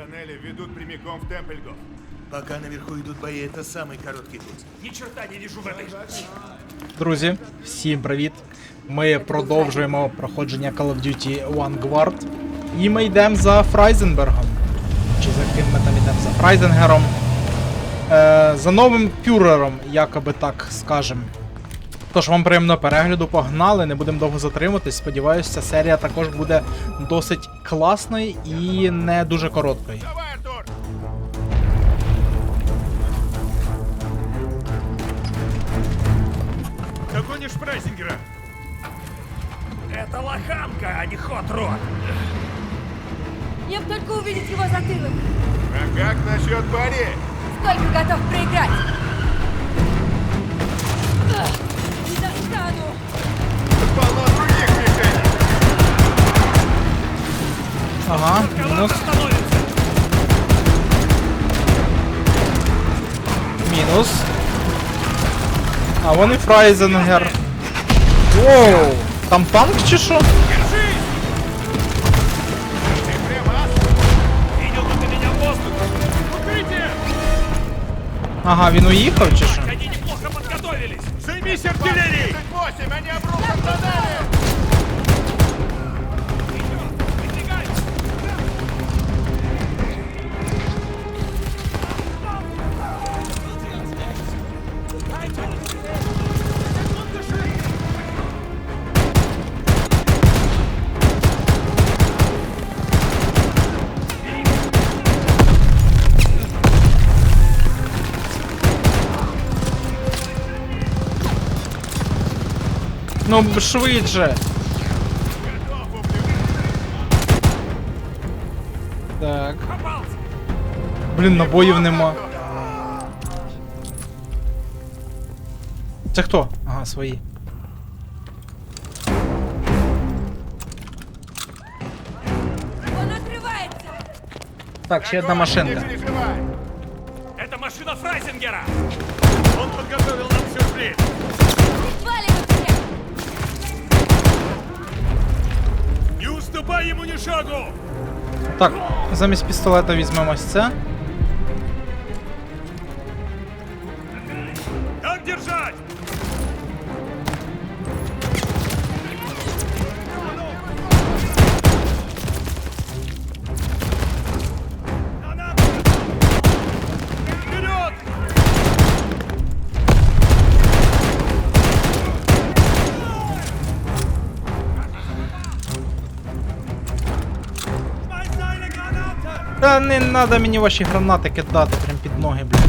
Тоннели ведут прямиком в Темпельгоф. Пока наверху идут бои, это самый короткий путь. Ни черта не вижу в этой... Друзі, всім привіт! Ми продовжуємо проходження Call of Duty Vanguard. І ми йдемо за Фрайзенбергом. Чи за ким ми там йдемо? За Фрайзенгером. Е, за новим фюрером, якоби так скажем. Тож вам приємного перегляду, погнали, не будемо довго затримуватись. Сподіваюся, ця серія також буде досить класною і не дуже короткою. Давай, Артур! Догонишь Прайзингера? Это лоханка, а не хот-рот. Мне бы только увидеть его затылок. А как насчет Барри? Сколько готов проиграть? вон і Фрайзенгер. Воу! Там танк чи що? Держись! Ты прямо ас? Видел бы ты меня в воздухе. Укрытие! Ага, він уїхав чи що? Ну, швидше. Так. Блін, набоїв нема. Це хто? Ага, свої. Так, ще одна машинка. Это машина Фрайзингера! Он подготовил нам сюрприз! Меня. йому ні шагу! Так, замість пістолета візьмемо ось це. Так держать! Не треба мені ваші гранати кидати прям під ноги, блін.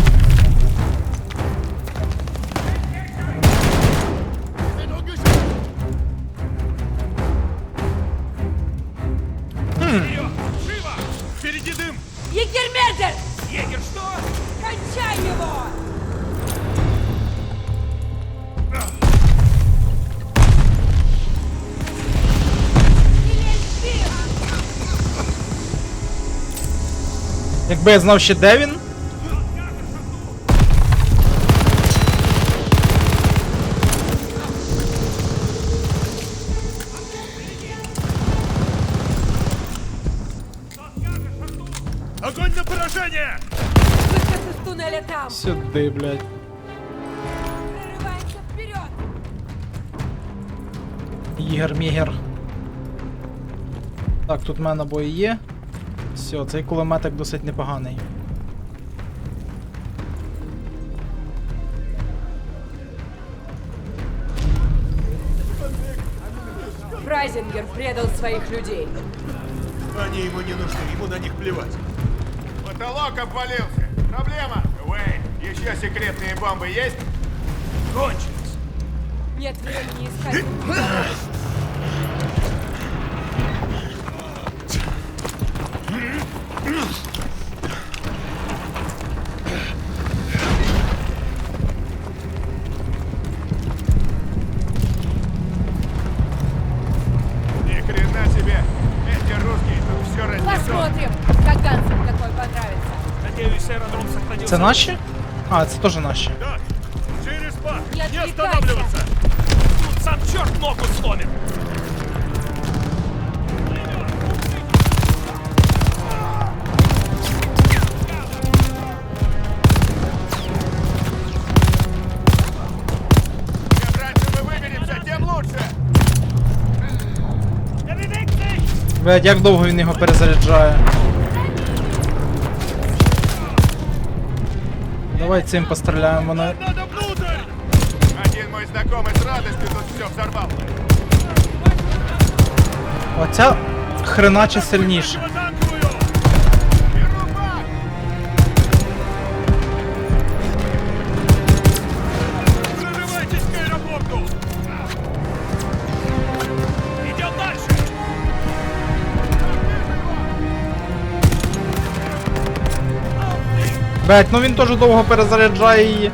Якби я знав ще де він. Огонь на поражение! Выход из туннеля там! Сюди, блядь. Прорываемся вперед! Ігор Мігер. Так, тут в мене набої є. Все, цей кулеметик досить непоганий. Фрайзингер предал своих людей. Они ему не нужны, ему на них плевать. Потолок обвалился. Проблема. Уэйн, еще секретные бомбы есть? Кончились! Нет времени искать. Це наші? А, це теж наші. Блядь, як довго він його перезаряджає? Давай цим постріляємо на. Один мой знакомый с радостью тут все взорвал. Оця хреначе сильніше. Блять, ну він теж довго перезаряджає її.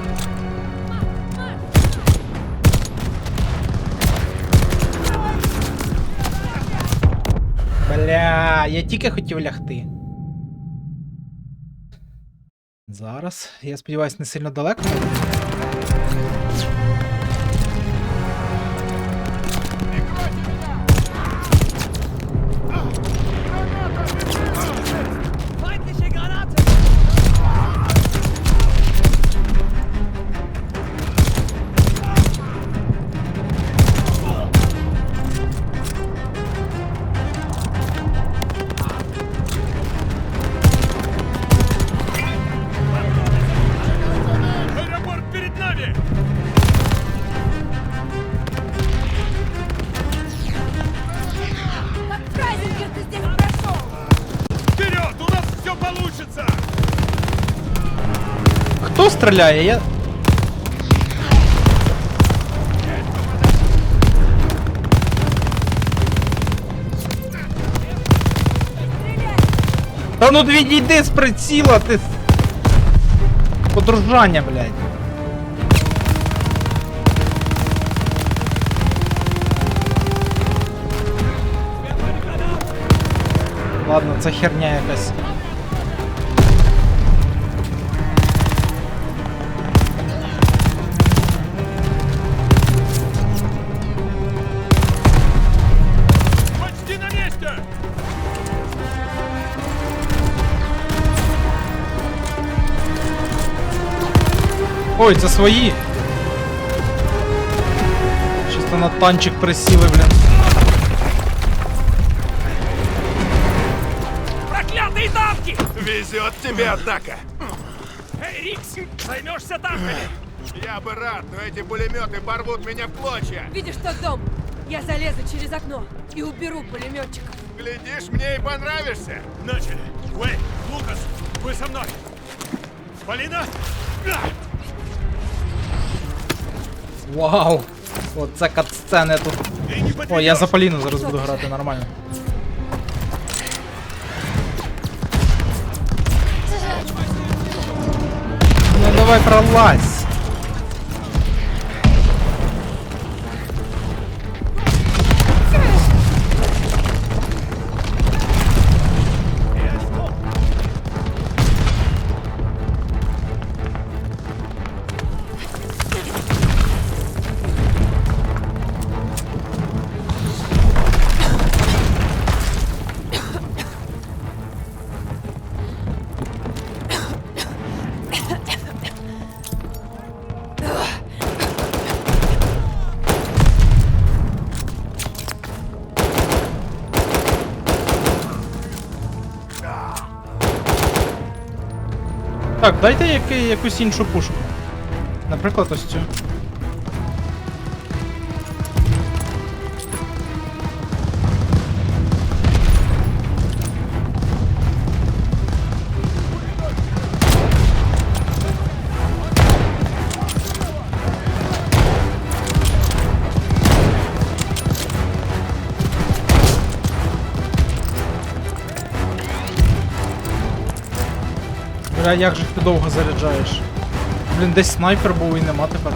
Бля, я тільки хотів лягти. Зараз, я сподіваюся, не сильно далеко. стріляє? Я. Та ну відійди з приціла, ти. Подружання, блядь. Ладно, це херня якась. Ой, це свої. Чисто на танчик присіли, блін. Проклятые танки! Везет тебе, однако. Эй, Рикс, займешься танками? Я бы рад, но эти пулеметы порвут меня в клочья. Видишь тот дом? Я залезу через окно и уберу пулеметчиков. Глядишь, мне и понравишься. Начали! Уэй, Лукас, вы со мной! Полина! Вау! Оце катсцени тут. О, я за Поліну зараз буду грати нормально. Ну давай пролазь. Так, дайте якусь іншу пушку. Наприклад, ось цю. Бля, як же ти довго заряджаєш? Блін, десь снайпер був і нема тепер.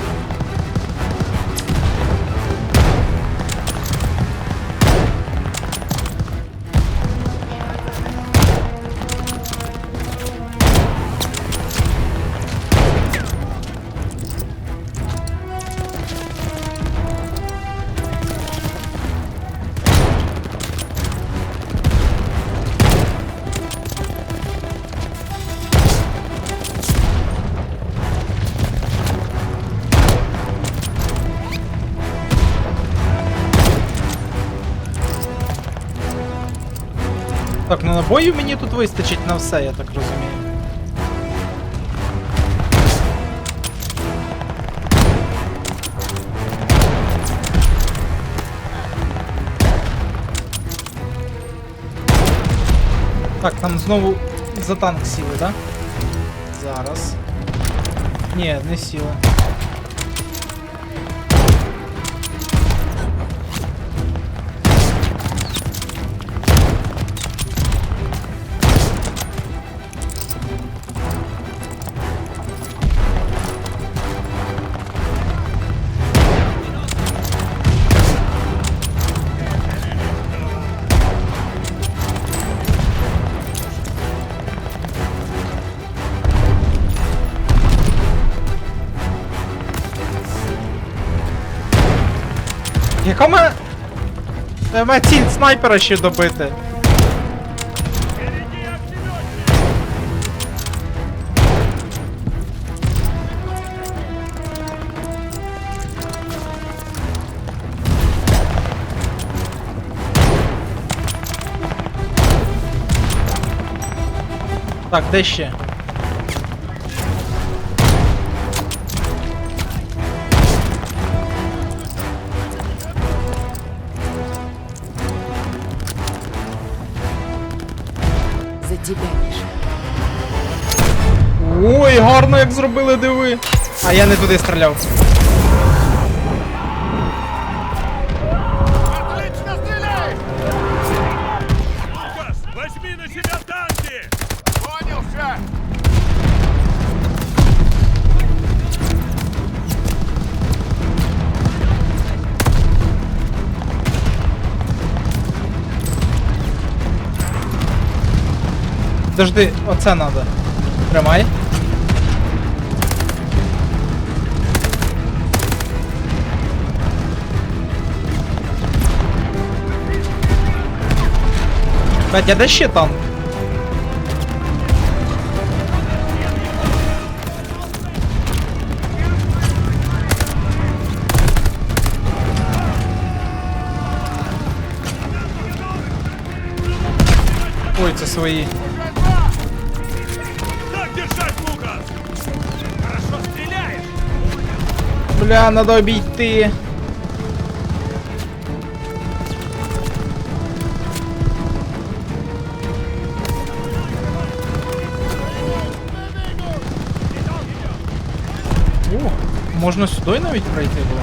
Так, ну набоїв мені тут вистачить на все, я так розумію. Так, там знову за танк сіли, так? Да? Зараз. Ні, не сіли. Ме... Ме ціль снайпера ще добити. Так, де ще? Зробили, диви. А я не туди стріляв. Отлично стреляет! Лукас, возьми на себя танки! Понял, шеф! Подожди, оце надо. Тримай. Катя, де ще танк? Ой, це свої. Так держать, Лукас! Хорошо стреляешь! Бля, надо обійти. Можна сюди навіть пройти було.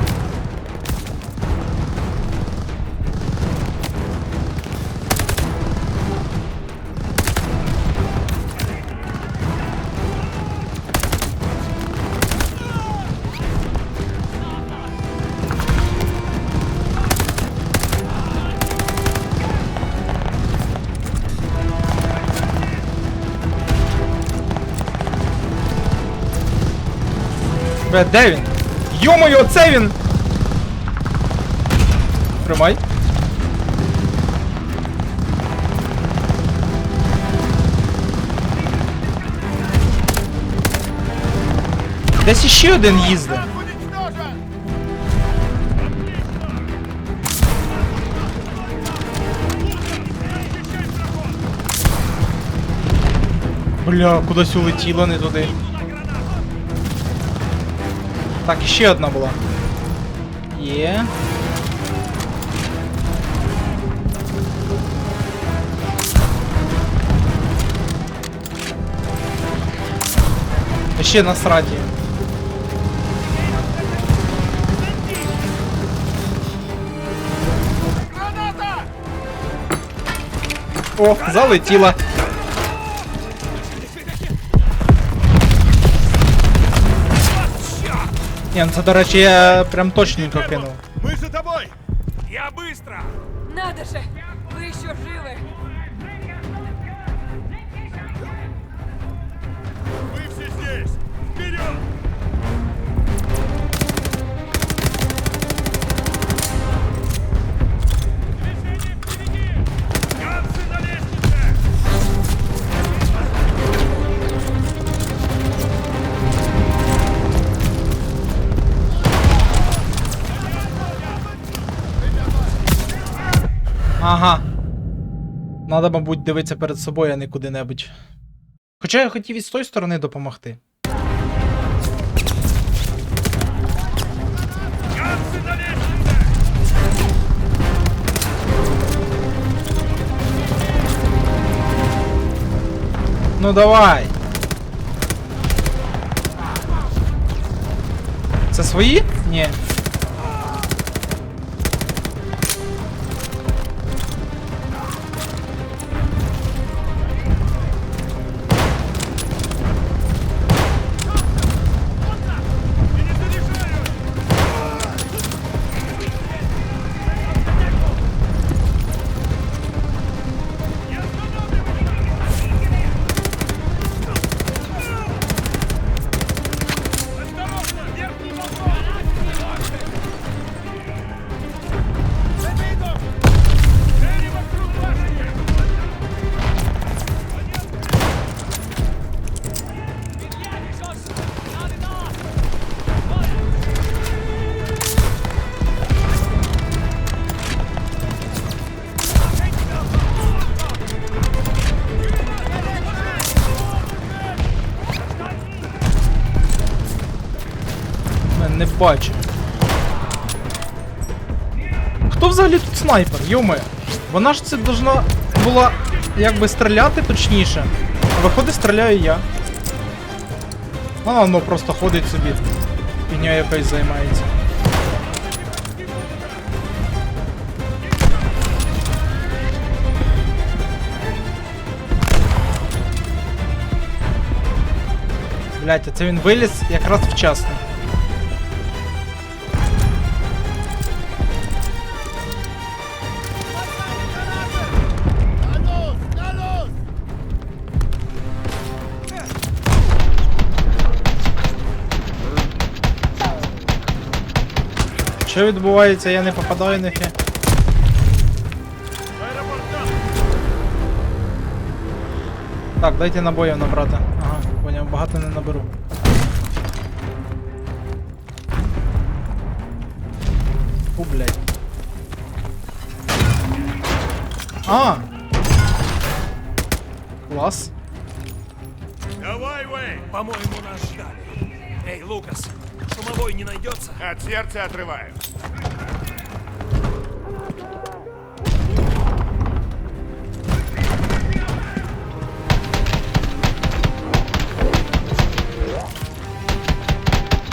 Бля, де? Йо-моє, оце він! Тримай. Десь іще один їздить. Бля, кудись улетіло не туди. Так, ще одна була. Є. Ще на сраді. Граната! О, залетіла. Ні, ну це, до речі, я прям точненько кинув. Мы за тобой! Я быстро! Надо же! Вы еще живы! Надо, мабуть, дивитися перед собою, а не куди-небудь. Хоча я хотів і з тої сторони допомогти. Ну давай. Це свої? Ні. Не бачу. Хто взагалі тут снайпер? Йоме. Вона ж це должна була якби стріляти точніше. А виходить, стріляю я. А воно просто ходить собі. Фігня якась займається. Блять, а це він виліз якраз вчасно. Що відбувається, я не попадаю ніфі. Аэропорт Так, дайте набоїв набрати. Ага, поняв, багато не наберу. Фу, блядь. А! Клас. Давай, Уэй! По-моему, нас ждали. Эй, Лукас, шумовой не найдется? От сердца отрываю.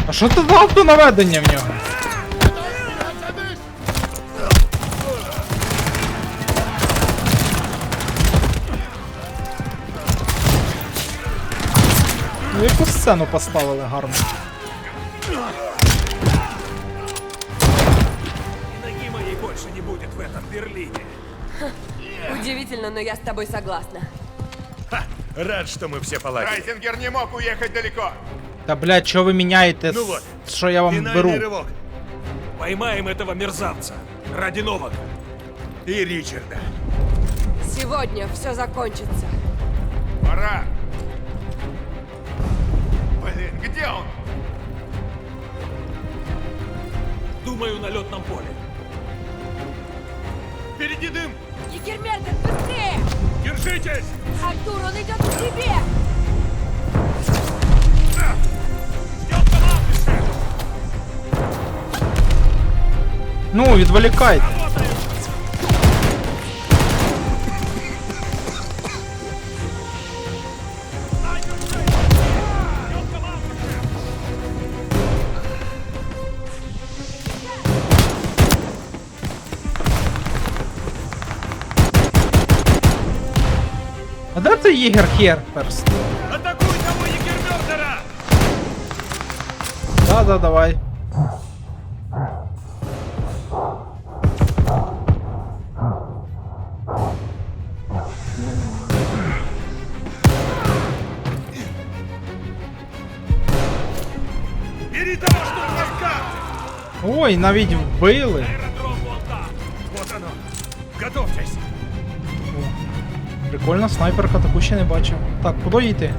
А що це за автонаведення в нього? Ну, яку сцену поставили гарно. И ноги моей больше не будет в этом Берлине. Удивительно, но я с тобой согласна. Ха! Рад, что мы все поладили. Райзингер не мог уехать далеко. Та блядь, що ви міняєте? Ну вот, що я вам беру? рывок. Поймаем этого мерзавца. Ради Новака. И Ричарда. Сегодня все закончится. Пора. Блин, где он? Думаю, на летном поле. Впереди дым! Гекермертен, быстрее! Держитесь! Артур, он идет к тебе! Ну, відволікайте. Єгер Херперс? Атакуй того Егермёрдера! Да-да, давай. Бери того штурмовика! Ой, навіть вбили. Прикольно снайперка, таку ще не бачив. Так, куди йти?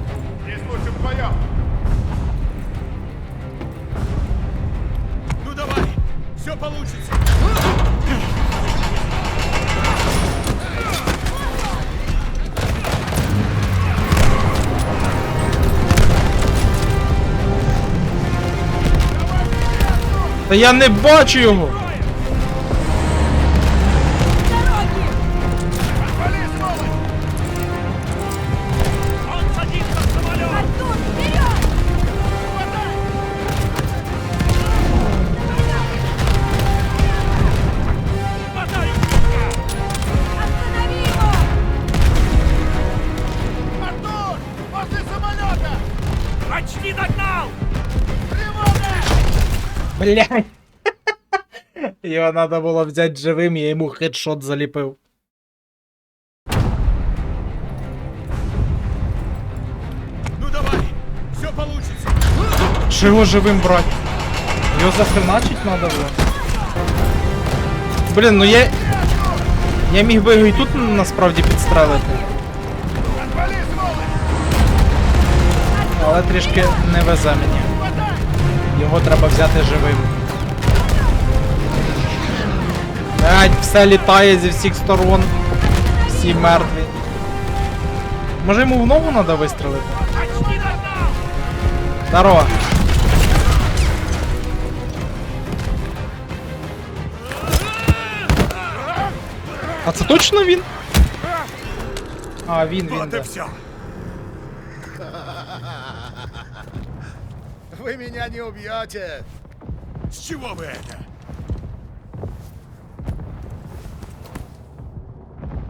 Ну давай! Все получится! Та я не бачу його! Блядь! Його треба було взяти живим, я йому хедшот заліпив. Ну давай, все получится. Чи його живим брати? Його захреначить треба було. Блін, ну я. Я міг би його і тут насправді підстрелити. Але трішки не везе мені. Його треба взяти живим. Блять, все літає зі всіх сторон. Всі мертві. Може йому в ногу треба вистрелити? Здорово. А це точно він? А, він, він. Вот Да. и все. Вы меня не убьете. С чего бы это?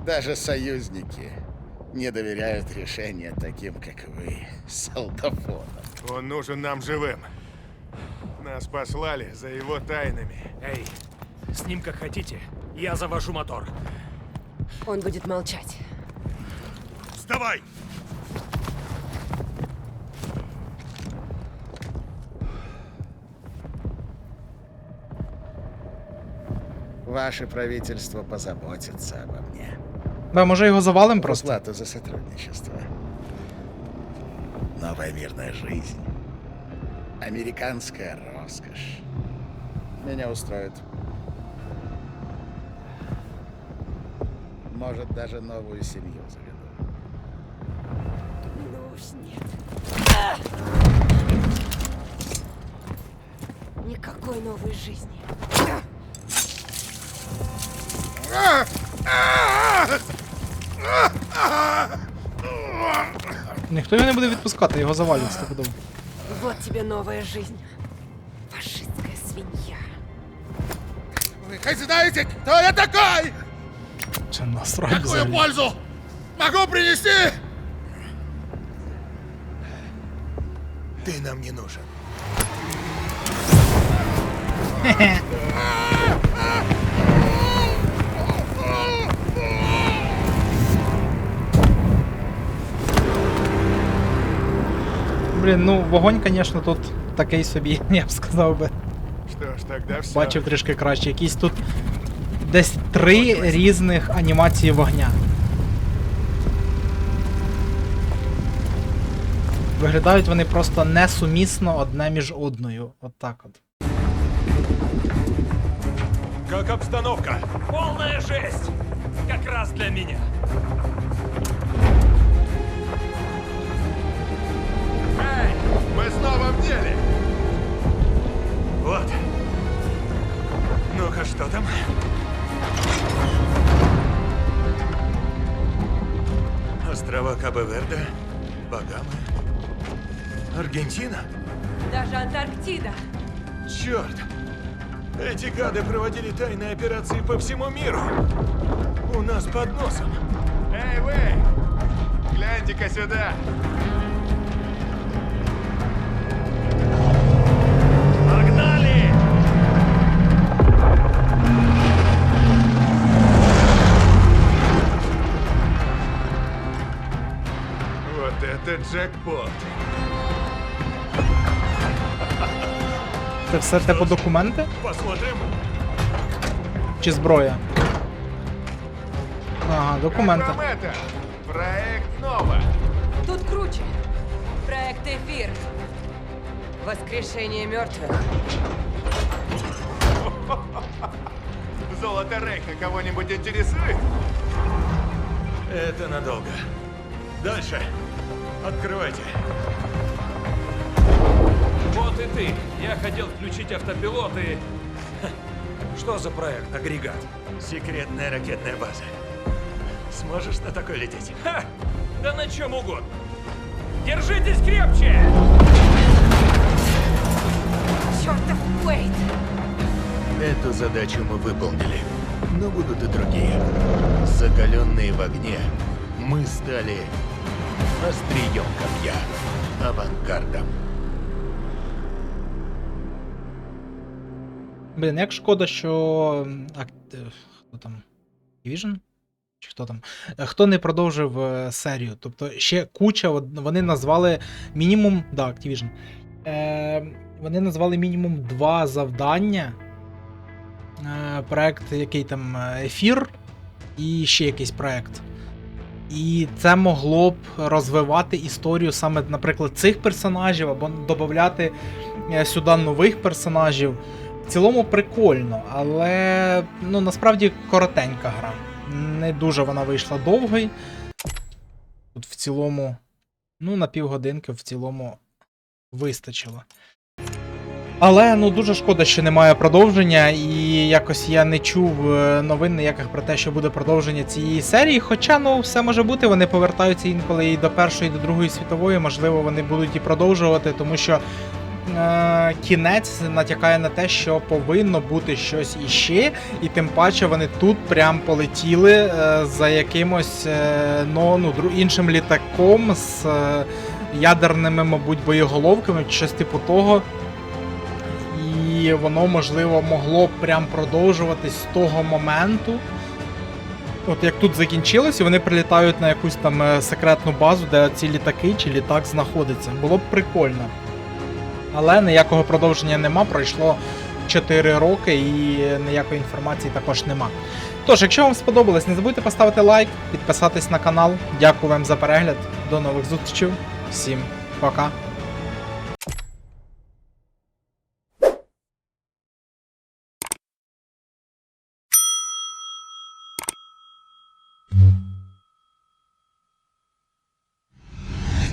Даже союзники не доверяют решения таким, как вы, солдафонам. Он нужен нам живым. Нас послали за его тайнами. Эй, с ним как хотите. Я завожу мотор. Он будет молчать. Вставай! Ваше правительство позаботится обо мне. Бе, може його завалим просто? Плату за сотрудничество. Новая мирная жизнь. Американская роскошь. Меня устроит. Может, даже новую семью заведу. Ну уж нет. Никакой новой жизни. Ніхто його не буде відпускати, його завалять стопудово. Вот тебе новая жизнь. Фашистская свинья. Вы хоть знаете, кто я такой? Чи насрать взагалі? пользу могу принести? Ты нам не нужен. Блін, ну вогонь, звісно, тут такий собі, я б сказав би. Что ж, тогда все. Бачив трішки краще. Якісь тут десь три різних анімації вогня. Виглядають вони просто несумісно одне між одною. От так от. Как обстановка? Полная жесть! Как раз для меня. Мы снова в деле. Вот. Ну-ка, что там? Острова Кабо-Верде, Багамы, Аргентина? Даже Антарктида. Черт! Эти гады проводили тайные операции по всему миру. У нас под носом. Эй, вы! Гляньте-ка сюда. Вот это джекпот. Це все типу документи Посмотрим. чи зброя? Ага, Как документи. вам это? Проект Нова. Тут круче. Проект Эфир. Воскрешение мертвых. Золото Рейха кого-нибудь интересует? Это надолго. Дальше. Открывайте. Вот и ты. Я хотел включить автопилот и... Что за проект, агрегат? Секретная ракетная база. Сможешь на такой лететь? Ха! Да на чем угодно. Держитесь крепче! Чертов Уэйд! Эту задачу мы выполнили. Но будут и другие. Закаленные в огне, мы стали острием копья, авангардом. Блін, як шкода, що. А, е, хто там? Activision? Чи хто там? Е, Хто не продовжив е, серію? Тобто ще куча, вони назвали мінімум. Да, Activision. Е, вони назвали мінімум два завдання. Е, проект, який там ефір, і ще якийсь проект. І це могло б розвивати історію саме, наприклад, цих персонажів, або додати е, сюди нових персонажів. В цілому прикольно, але ну насправді коротенька гра. Не дуже вона вийшла довгою. Тут в цілому, ну, на півгодинки в цілому вистачило. Але ну дуже шкода, що немає продовження, і якось я не чув е, новин ніяких про те, що буде продовження цієї серії. Хоча ну все може бути, вони повертаються інколи і до Першої, і до Другої світової, можливо, вони будуть і продовжувати, тому що е, кінець натякає на те, що повинно бути щось іще, і тим паче вони тут прям полетіли е, за якимось е, ну, ну, іншим літаком з е, ядерними, мабуть, боєголовками, щось типу того. І воно, можливо, могло б прям продовжуватись з того моменту. От як тут закінчилось, і вони прилітають на якусь там е, секретну базу, де ці літаки чи літак знаходиться. Було б прикольно. Але ніякого продовження нема, пройшло 4 роки і ніякої інформації також нема. Тож, якщо вам сподобалось, не забудьте поставити лайк, підписатись на канал. Дякую вам за перегляд. До нових зустрічей. Всім пока.